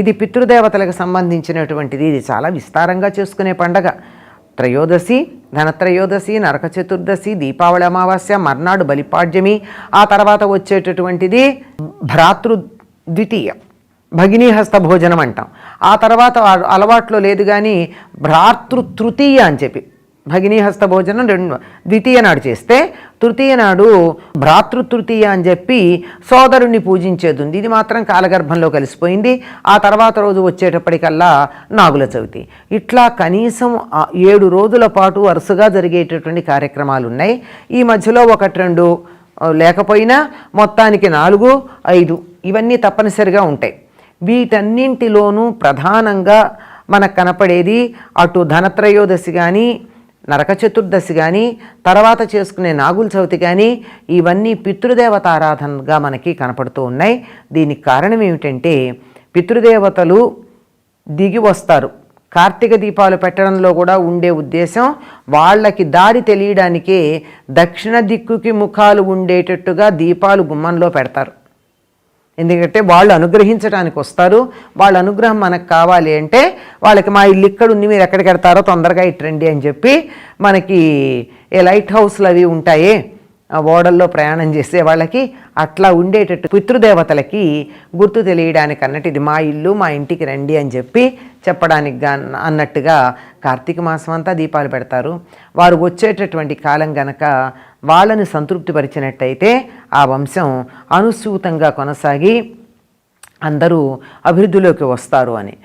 ఇది పితృదేవతలకు సంబంధించినటువంటిది. ఇది చాలా విస్తారంగా చేసుకునే పండగ. త్రయోదశి ధనత్రయోదశి నరక చతుర్దశి దీపావళి అమావాస్య మర్నాడు బలిపాడ్యమి ఆ తర్వాత వచ్చేటటువంటిది భ్రాతృ ద్వితీయ భగినీహస్త భోజనం అంటాం. ఆ తర్వాత అలవాట్లో లేదు కానీ భ్రాతృ తృతీయ అని చెప్పి భగినీహస్త భోజనం రెండు ద్వితీయ నాడు చేస్తే తృతీయ నాడు భ్రాతృ తృతీయ అని చెప్పి సోదరుణ్ణి పూజించేది ఉంది. ఇది మాత్రం కాలగర్భంలో కలిసిపోయింది. ఆ తర్వాత రోజు వచ్చేటప్పటికల్లా నాగుల చవితి. ఇట్లా కనీసం ఏడు రోజుల పాటు వరుసగా జరిగేటటువంటి కార్యక్రమాలు ఉన్నాయి ఈ మధ్యలో ఒకటి రెండు లేకపోయినా మొత్తానికి నాలుగు ఐదు ఇవన్నీ తప్పనిసరిగా ఉంటాయి. వీటన్నింటిలోనూ ప్రధానంగా మనకు కనపడేది అటు ధనత్రయోదశి కానీ నరక చతుర్దశి కానీ తర్వాత చేసుకునే నాగుల చవితి కానీ ఇవన్నీ పితృదేవత ఆరాధనగా మనకి కనపడుతూ ఉన్నాయి. దీనికి కారణం ఏమిటంటే పితృదేవతలు దిగి వస్తారు. కార్తీక దీపాలు పెట్టడంలో కూడా ఉండే ఉద్దేశం వాళ్ళకి దారి తెలియడానికే దక్షిణ దిక్కుకి ముఖాలు ఉండేటట్టుగా దీపాలు గుమ్మంలో పెడతారు. ఎందుకంటే వాళ్ళు అనుగ్రహించడానికి వస్తారు. వాళ్ళ అనుగ్రహం మనకు కావాలి అంటే వాళ్ళకి మా ఇల్లు ఇక్కడ ఉంది మీరు ఎక్కడికి వెడతారో తొందరగా ఇట్రండి అని చెప్పి మనకి ఏ లైట్ హౌస్లు అవి ఉంటాయి ఆ ఓడల్లో ప్రయాణం చేసే వాళ్ళకి అట్లా ఉండేటట్టు పితృదేవతలకి గుర్తు తెలియడానికి అన్నట్టు ఇది మా ఇల్లు మా ఇంటికి రండి అని చెప్పి చెప్పడానికి అన్నట్టుగా కార్తీక మాసం అంతా దీపాలు పెడతారు. వారు వచ్చేటటువంటి కాలం గనక వాళ్ళని సంతృప్తిపరిచినట్టయితే ఆ వంశం అనుసూతంగా కొనసాగి అందరూ అభివృద్ధిలోకి వస్తారు అని.